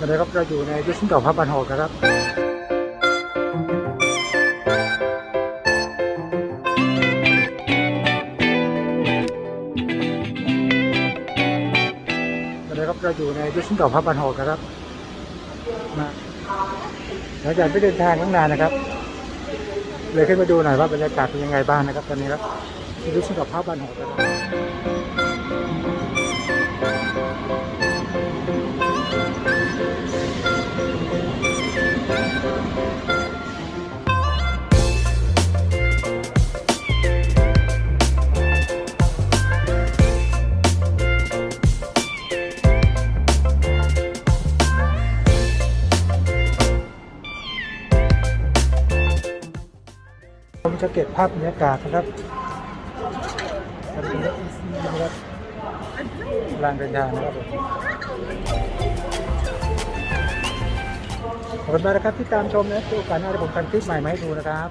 วันนี้ครับเราอยู่ในยุคเก่าพระบันหกนะครับ วันนี้ครับเราอยู่ในยุคเก่าพระบันหกครับมาหลังจากไปเดินทางตั้งนานนะครับ เลยขึ้นมาดูหน่อยว่าบรรยากาศเป็นยังไงบ้างนะครับ ตอนนี้ครับยุคเก่าพระบันหกครับ ผมจะเก็บภาพบรรยากาศนะครับนะครับลานเดินทางนะครับผมขอบคุณมากนะครับที่ตามชมนะดูโอกาสหน้าจะผมทำคลิปใหม่มาให้ดูนะครับ